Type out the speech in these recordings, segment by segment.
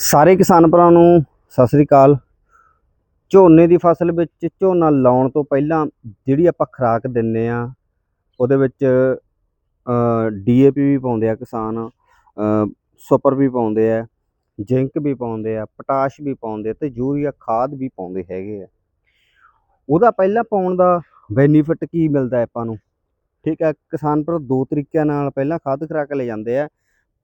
ਸਾਰੇ ਕਿਸਾਨ ਭਰਾਵਾਂ ਨੂੰ ਸਤਿ ਸ੍ਰੀ ਅਕਾਲ। ਝੋਨੇ ਦੀ ਫਸਲ ਵਿੱਚ ਝੋਨਾ ਲਾਉਣ ਤੋਂ ਪਹਿਲਾਂ ਜਿਹੜੀ ਆਪਾਂ ਖੁਰਾਕ ਦਿੰਨੇ ਆ, ਉਹਦੇ ਵਿੱਚ ਡੀਏਪੀ ਵੀ ਪਾਉਂਦੇ ਆ ਕਿਸਾਨ ਸੁਪਰ ਵੀ ਪਾਉਂਦੇ ਆ, ਜ਼ਿੰਕ ਵੀ ਪਾਉਂਦੇ ਆ, ਪੋਟਾਸ਼ ਵੀ ਪਾਉਂਦੇ ਆ ਤੇ ਯੂਰੀਆ ਖਾਦ ਵੀ ਪਾਉਂਦੇ ਹੈਗੇ ਆ। ਉਹਦਾ ਪਹਿਲਾਂ ਪਾਉਣ ਦਾ ਬੈਨੀਫਿਟ ਕੀ ਮਿਲਦਾ ਆਪਾਂ ਨੂੰ? ਠੀਕ ਹੈ, ਕਿਸਾਨ ਭਰਾ ਦੋ ਤਰੀਕਿਆਂ ਨਾਲ ਪਹਿਲਾਂ ਖਾਦ ਖੁਰਾਕ ਲੈ ਜਾਂਦੇ ਆ।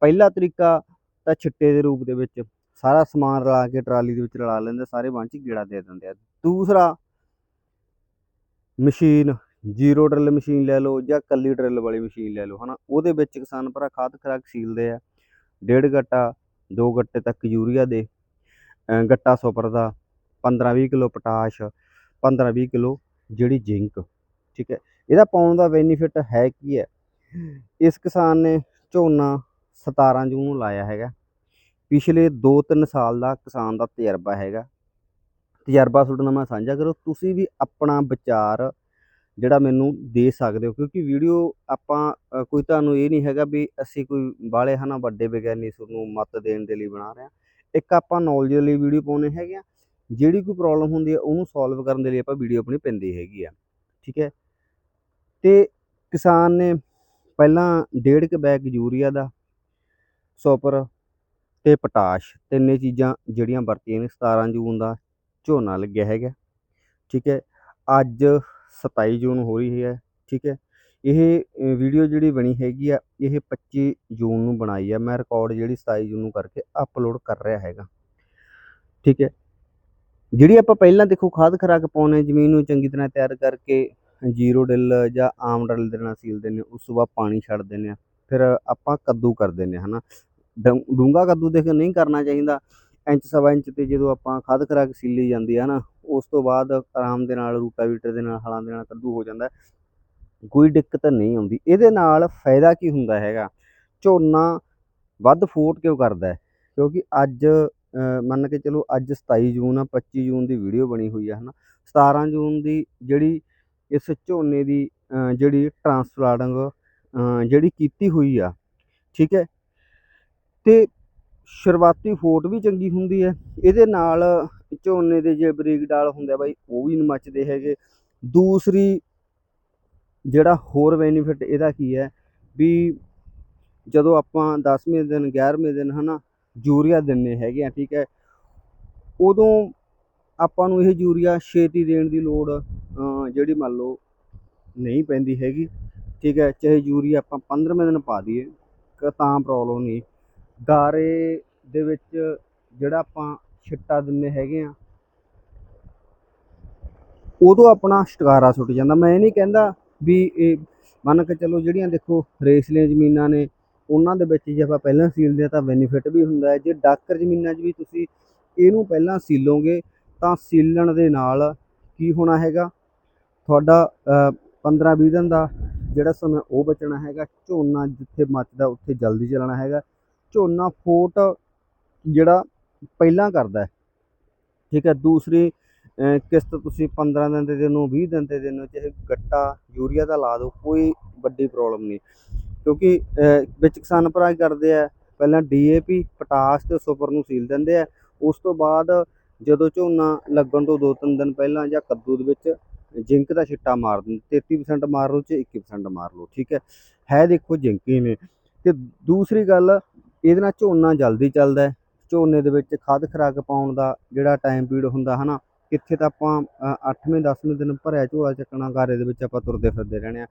ਪਹਿਲਾ ਤਰੀਕਾ ਤਾਂ ਛਿੱਟੇ ਦੇ ਰੂਪ ਦੇ ਵਿੱਚ ਸਾਰਾ ਸਮਾਨ ਰਲਾ ਕੇ ਟਰਾਲੀ ਦੇ ਵਿੱਚ ਰਲਾ ਲੈਂਦੇ, ਸਾਰੇ ਵਾਂ ਚ ਗੇੜਾ ਦੇ ਦਿੰਦੇ ਆ। ਦੂਸਰਾ, ਮਸ਼ੀਨ, ਜ਼ੀਰੋ ਡਰਿਲ ਮਸ਼ੀਨ ਲੈ ਲਓ ਜਾਂ ਕੱਲੀ ਡਰਿਲ ਵਾਲੀ ਮਸ਼ੀਨ ਲੈ ਲਓ, ਹਨਾ? ਉਹਦੇ ਵਿੱਚ ਕਿਸਾਨ ਭਰਾ ਖਾਦ ਖਰਾਕ ਸੀਲਦੇ ਆ। ਡੇਢ ਗੱਟਾ, ਦੋ ਗੱਟੇ ਤੱਕ ਯੂਰੀਆ ਦੇ ਗੱਟਾ ਸੁਪਰ ਦਾ 15-20 ਕਿਲੋ ਪੋਟਾਸ਼ 15-20 ਕਿਲੋ ਜਿਹੜੀ ਜ਼ਿੰਕ, ਠੀਕ ਹੈ? ਇਹਦਾ ਪਾਉਣ ਦਾ ਬੈਨੀਫਿਟ ਹੈ ਕੀ ਹੈ? ਇਸ ਕਿਸਾਨ ਨੇ ਝੋਨਾ 17 ਜੂਨ ਨੂੰ ਲਾਇਆ ਹੈਗਾ। ਪਿਛਲੇ 2-3 ਸਾਲ ਦਾ ਕਿਸਾਨ ਦਾ ਤਜਰਬਾ ਹੈਗਾ। ਤਜਰਬਾ ਤੁਹਾਡੇ ਨਾਲ ਮੈਂ ਸਾਂਝਾ ਕਰੋ। ਤੁਸੀਂ ਵੀ ਆਪਣਾ ਵਿਚਾਰ ਜਿਹੜਾ ਮੈਨੂੰ ਦੇ ਸਕਦੇ ਹੋ, ਕਿਉਂਕਿ ਵੀਡੀਓ ਆਪਾਂ ਕੋਈ ਤੁਹਾਨੂੰ ਇਹ ਨਹੀਂ ਹੈਗਾ ਵੀ ਅਸੀਂ ਕੋਈ ਬਾਲੇ ਹਨਾ, ਵੱਡੇ ਵਿਗਿਆਨੀ ਤੁਹਾਨੂੰ ਮਤ ਦੇਣ ਦੇ ਲਈ ਬਣਾ ਰਹੇ ਹਾਂ। ਇੱਕ ਆਪਾਂ ਨੌਲੇਜ ਲਈ ਵੀਡੀਓ ਪਾਉਣੇ ਹੈਗੇ ਆ ਜਿਹੜੀ ਕੋਈ ਪ੍ਰੋਬਲਮ ਹੁੰਦੀ ਹੈ, ਉਹਨੂੰ ਸੋਲਵ ਕਰਨ ਦੇ ਲਈ ਆਪਾਂ ਵੀਡੀਓ ਆਪਣੀ ਪੈਂਦੀ ਹੈਗੀ ਆ। ਠੀਕ ਹੈ? ਤੇ ਕਿਸਾਨ ਨੇ ਪਹਿਲਾਂ ਡੇਢ ਕੁ ਬੈਗ ਯੂਰੀਆ ਦਾ ਸੁਪਰ ਤੇ ਪੋਟਾਸ਼ ਤਿੰਨੇ ਚੀਜ਼ਾਂ ਜਿਹੜੀਆਂ ਵਰਤੀਆਂ ਨੇ 17 ਜੂਨ ਦਾ ਝੋਨਾ ਲੱਗਿਆ ਹੈਗਾ। ਠੀਕ ਹੈ, ਅੱਜ 27 ਜੂਨ ਹੋ ਰਹੀ ਹੈ, ਠੀਕ ਹੈ। ਇਹ ਵੀਡੀਓ ਜਿਹੜੀ ਬਣੀ ਹੈਗੀ ਆ, ਇਹ 25 ਜੂਨ ਨੂੰ ਬਣਾਈ ਆ। ਮੈਂ ਰਿਕਾਰਡ ਜਿਹੜੀ 27 ਜੂਨ ਨੂੰ ਕਰਕੇ ਅਪਲੋਡ ਕਰ ਰਿਹਾ ਹੈਗਾ। ਠੀਕ ਹੈ, ਜਿਹੜੀ ਆਪਾਂ ਪਹਿਲਾਂ ਦੇਖੋ ਖਾਦ ਖਰਾਕ ਪਾਉਣੇ ਜ਼ਮੀਨ ਨੂੰ ਚੰਗੀ ਤਰ੍ਹਾਂ ਤਿਆਰ ਕਰਕੇ ਜੀਰੋ ਡਿਲ ਜਾਂ ਆਮ ਡਿਲ ਦੇ ਨਾਲ ਸੀਲ ਦਿੰਦੇ ਉਸ ਤੋਂ ਬਾਅਦ ਪਾਣੀ ਛੱਡ ਦਿੰਦੇ ਆ ਫਿਰ ਆਪਾਂ ਕੱਦੂ ਕਰ ਦਿੰਦੇ ਹਾਂ, ਹਨਾ। ਡੂੰਗਾ ਕੱਦੂ ਦੇਖ ਨਹੀਂ ਕਰਨਾ ਚਾਹੀਦਾ। ਇੰਚ ਸਵਾ ਇੰਚ ਤੇ ਜਦੋਂ ਆਪਾਂ ਖਾਦ ਖਰਾਕ ਸੀਲੀ ਜਾਂਦੀ ਹੈ ਨਾ, ਉਸ ਤੋਂ ਬਾਅਦ ਆਰਾਮ ਦੇ ਨਾਲ, ਰੂਟਾਵੀਟਰ ਦੇ ਨਾਲ, ਹਲਾਂ ਦੇ ਨਾਲ ਕੱਦੂ ਹੋ ਜਾਂਦਾ। ਕੋਈ ਦਿੱਕਤ ਨਹੀਂ ਆਉਂਦੀ। ਇਹਦੇ ਨਾਲ ਫਾਇਦਾ ਕੀ ਹੁੰਦਾ ਹੈਗਾ? ਝੋਨਾ ਵੱਧ ਫੋਟ ਕਿਉਂ ਕਰਦਾ ਹੈ? ਕਿਉਂਕਿ ਅੱਜ ਮੰਨ ਕੇ ਚਲੋ ਅੱਜ 27 ਜੂਨ ਆ 25 ਜੂਨ ਦੀ ਵੀਡੀਓ ਬਣੀ ਹੋਈ ਆ, ਹਨਾ। 17 ਜੂਨ ਦੀ ਜਿਹੜੀ ਇਸ ਝੋਨੇ ਦੀ ਜਿਹੜੀ ਟਰਾਂਸਪਲਾਂਟਿੰਗ ਜਿਹੜੀ ਕੀਤੀ ਹੋਈ ਆ, ਠੀਕ ਹੈ? ਤੇ ਸ਼ੁਰੂਆਤੀ ਫੋਟ ਵੀ ਚੰਗੀ ਹੁੰਦੀ ਹੈ। ਇਹਦੇ ਨਾਲ ਝੋਨੇ ਦੇ ਜੇ ਬਰੀਕ ਡਾਲ ਹੁੰਦਾ ਬਾਈ, ਉਹ ਵੀ ਨਹੀਂ ਮੱਚਦੇ ਹੈਗੇ। ਦੂਸਰੀ ਜਿਹੜਾ ਹੋਰ ਬੈਨੀਫਿਟ ਇਹਦਾ ਕੀ ਹੈ ਵੀ ਜਦੋਂ ਆਪਾਂ 10ਵੇਂ ਦਿਨ 11ਵੇਂ ਦਿਨ ਹਨਾ, ਯੂਰੀਆ ਦਿੰਨੇ ਹੈਗੇ ਆ, ਠੀਕ ਹੈ। ਉਦੋਂ ਆਪਾਂ ਨੂੰ ਇਹ ਯੂਰੀਆ ਛੇਤੀ ਦੇਣ ਦੀ ਲੋੜ ਜਿਹੜੀ ਮੰਨ ਲਓ ਨਹੀਂ ਪੈਂਦੀ ਹੈਗੀ, ਠੀਕ ਹੈ। ਚਾਹੇ ਯੂਰੀਆ ਆਪਾਂ 15ਵੇਂ ਦਿਨ ਪਾ ਦਈਏ ਕ- ਤਾਂ ਪ੍ਰੋਬਲਮ ਨਹੀਂ। ਗਾਰੇ ਦੇ ਵਿੱਚ ਜਿਹੜਾ ਆਪਾਂ ਛਿੱਟਾ ਦਿੰਨੇ ਹੈਗੇ ਆ, ਉਦੋਂ ਆਪਣਾ ਸ਼ਟਕਾਰਾ ਸੁੱਟ ਜਾਂਦਾ। ਮੈਂ ਇਹ ਨਹੀਂ ਕਹਿੰਦਾ ਵੀ ਇਹ ਮੰਨ ਕੇ ਚੱਲੋ ਜਿਹੜੀਆਂ ਦੇਖੋ ਰੇਸਲੀਆਂ ਜ਼ਮੀਨਾਂ ਨੇ, ਉਹਨਾਂ ਦੇ ਵਿੱਚ ਜੇ ਆਪਾਂ ਪਹਿਲਾਂ ਸੀਲਦੇ ਆ ਤਾਂ ਬੈਨੀਫਿਟ ਵੀ ਹੁੰਦਾ ਹੈ। ਜੇ ਡਾਕਰ ਜ਼ਮੀਨਾਂ 'ਚ ਵੀ ਤੁਸੀਂ ਇਹਨੂੰ ਪਹਿਲਾਂ ਸੀਲੋਗੇ ਤਾਂ ਸੀਲਣ ਦੇ ਨਾਲ ਕੀ ਹੋਣਾ ਹੈਗਾ? ਤੁਹਾਡਾ 15-20 ਦਿਨ ਦਾ ਜਿਹੜਾ ਸਮਾਂ ਉਹ ਬਚਣਾ ਹੈਗਾ। ਝੋਨਾ ਜਿੱਥੇ ਮੱਚਦਾ ਉੱਥੇ ਜਲਦੀ ਚੱਲਣਾ ਹੈਗਾ। ਝੋਨਾ, ਫੋਟ ਜਿਹੜਾ ਪਹਿਲਾਂ ਕਰਦਾ ਠੀਕ ਹੈ, ਦੂਸਰੀ ਕਿਸ਼ਤ ਤੁਸੀਂ 15 ਦਿਨ ਦੇ ਦਿਨ ਨੂੰ 20 ਦਿਨ ਦੇ ਦਿਨ ਨੂੰ ਚਾਹੇ ਗੱਟਾ, ਯੂਰੀਆ ਦਾ ਲਾ ਦਿਓ, ਕੋਈ ਵੱਡੀ ਪ੍ਰੋਬਲਮ ਨਹੀਂ। ਕਿਉਂਕਿ ਵਿੱਚ ਕਿਸਾਨ ਭਰਾ ਕੀ ਕਰਦੇ ਆ, ਪਹਿਲਾਂ ਡੀਏਪੀ ਪੋਟਾਸ਼ ਤੇ ਸੁਪਰ ਨੂੰ ਸੀਲ ਦਿੰਦੇ ਆ। ਉਸ ਤੋਂ ਬਾਅਦ ਜਦੋਂ ਝੋਨਾ ਲੱਗਣ ਤੋਂ 2-3 ਦਿਨ ਪਹਿਲਾਂ ਜਾਂ ਕੱਦੂ ਦੇ ਵਿੱਚ ਜ਼ਿੰਕ ਦਾ ਛਿੱਟਾ ਮਾਰ ਦਿੰਦੇ 33% ਮਾਰ ਲਓ ਚ 21% ਮਾਰ ਲਓ, ਠੀਕ ਹੈ। ਹੈ ਦੇਖੋ ਜ਼ਿੰਕ ਹੀ ਨੇ। ਤੇ ਦੂਸਰੀ ਗੱਲ ਇਹਦੇ ਨਾਲ ਝੋਨਾ ਜਲਦੀ ਚੱਲਦਾ ਝੋਨੇ ਦੇ ਵਿੱਚ ਖਾਦ ਖਰਾਕ ਪਾਉਣ ਦਾ ਜਿਹੜਾ ਟਾਈਮ ਪੀਰੀਅਡ ਹੁੰਦਾ ਹਨਾ ਕਿੱਥੇ ਤਾਂ ਆਪਾਂ 8ਵੇਂ 10ਵੇਂ ਦਿਨ ਭਰਿਆ ਝੋਲਾ ਚੱਕਣਾ ਗਾਰੇ ਦੇ ਵਿੱਚ ਆਪਾਂ ਤੁਰਦੇ ਫਿਰਦੇ ਰਹਿਣੇ ਆ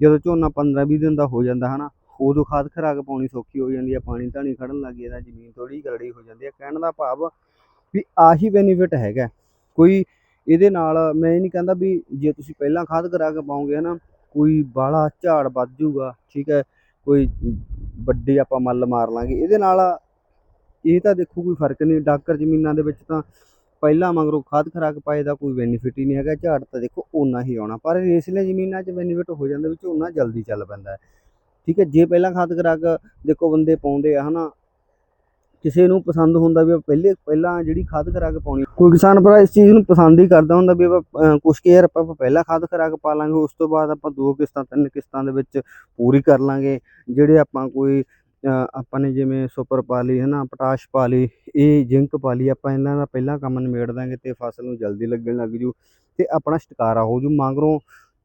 ਜਦੋਂ ਝੋਨਾ 15-20 ਦਿਨ ਦਾ ਹੋ ਜਾਂਦਾ ਹਨਾ ਉਦੋਂ ਖਾਦ ਖਰਾਕ ਪਾਉਣੀ ਸੌਖੀ ਹੋ ਜਾਂਦੀ ਹੈ, ਪਾਣੀ ਧਾਣੀ ਖੜਨ ਲੱਗ ਜਾਂਦਾ, ਜ਼ਮੀਨ ਥੋੜੀ ਗਲੜੀ ਹੋ ਜਾਂਦੀ ਹੈ। ਕਹਿਣ ਦਾ ਭਾਵ ਵੀ ਆਹੀ ਬੈਨੀਫਿਟ ਹੈਗਾ ਕੋਈ ਇਹਦੇ ਨਾਲ ਮੈਂ ਇਹ ਨਹੀਂ ਕਹਿੰਦਾ ਵੀ ਜੇ ਤੁਸੀਂ ਪਹਿਲਾਂ ਖਾਦ ਖਰਾਕ ਪਾਓਗੇ ਹਨਾ ਕੋਈ ਬਾਹਲਾ ਝਾੜ ਵੱਧ ਜਾਊਗਾ, ਠੀਕ ਹੈ, ਕੋਈ ਵੱਡੀ ਆਪਾਂ ਮੱਲ ਮਾਰ ਲਾਂਗੇ। ਇਹਦੇ ਨਾਲ ਇਹ ਤਾਂ ਦੇਖੋ ਕੋਈ ਫ਼ਰਕ ਨਹੀਂ, ਡਾਕਰ ਜ਼ਮੀਨਾਂ ਦੇ ਵਿੱਚ ਤਾਂ ਪਹਿਲਾਂ ਮਗਰੋਂ ਖਾਦ ਖਰਾਕ ਪਾਏ ਦਾ ਕੋਈ ਬੈਨੀਫਿਟ ਹੀ ਨਹੀਂ ਹੈਗਾ, ਝਾੜ ਤਾਂ ਦੇਖੋ ਓਨਾ ਹੀ ਆਉਣਾ। ਪਰ ਰੇਸਲੇ ਜ਼ਮੀਨਾਂ 'ਚ ਬੈਨੀਫਿਟ ਹੋ ਜਾਂਦਾ ਵੀ ਝੋਨਾ ਜਲਦੀ ਚੱਲ ਪੈਂਦਾ ਠੀਕ ਹੈ, ਜੇ ਪਹਿਲਾਂ ਖਾਦ ਖਰਾਕ ਦੇਖੋ ਬੰਦੇ ਪਾਉਂਦੇ ਆ, ਹਨਾ ਕਿਸੇ ਨੂੰ ਪਸੰਦ ਹੁੰਦਾ ਵੀ ਆਪਾਂ ਪਹਿਲੇ ਪਹਿਲਾਂ ਜਿਹੜੀ ਖਾਦ ਖਰਾਕ ਪਾਉਣੀ। ਕੋਈ ਕਿਸਾਨ ਭਰਾ ਇਸ ਚੀਜ਼ ਨੂੰ ਪਸੰਦ ਹੀ ਕਰਦਾ ਹੁੰਦਾ ਵੀ ਆਪਾਂ ਕੁਛ ਕੁ ਯਾਰ ਆਪਾਂ ਪਹਿਲਾਂ ਖਾਦ ਖਰਾਕ ਪਾ ਲਾਂਗੇ, ਉਸ ਤੋਂ ਬਾਅਦ ਆਪਾਂ ਦੋ ਕਿਸ਼ਤਾਂ, ਤਿੰਨ ਕਿਸ਼ਤਾਂ ਦੇ ਵਿੱਚ ਪੂਰੀ ਕਰ ਲਾਂਗੇ। ਜਿਹੜੇ ਆਪਾਂ ਕੋਈ ਆਪਾਂ ਨੇ ਜਿਵੇਂ ਸੁਪਰ ਪਾ ਲਈ ਹੈ ਨਾ ਪੋਟਾਸ਼ ਪਾ ਲਈ, ਇਹ ਜ਼ਿੰਕ ਪਾ ਲਈ, ਆਪਾਂ ਇਹਨਾਂ ਦਾ ਪਹਿਲਾਂ ਕੰਮ ਨਿਬੇੜ ਦਾਂਗੇ ਅਤੇ ਫਸਲ ਨੂੰ ਜਲਦੀ ਲੱਗਣ ਲੱਗ ਜੂ ਅਤੇ ਆਪਣਾ ਛੁਟਕਾਰਾ ਹੋ ਜੂ। ਮਗਰੋਂ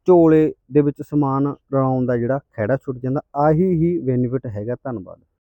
ਝੋਲੇ ਦੇ ਵਿੱਚ ਸਮਾਨ ਰਲਾਉਣ ਦਾ ਜਿਹੜਾ ਖਹਿੜਾ ਛੁੱਟ ਜਾਂਦਾ, ਆਹੀ ਹੀ ਬੈਨੀਫਿਟ ਹੈਗਾ। ਧੰਨਵਾਦ।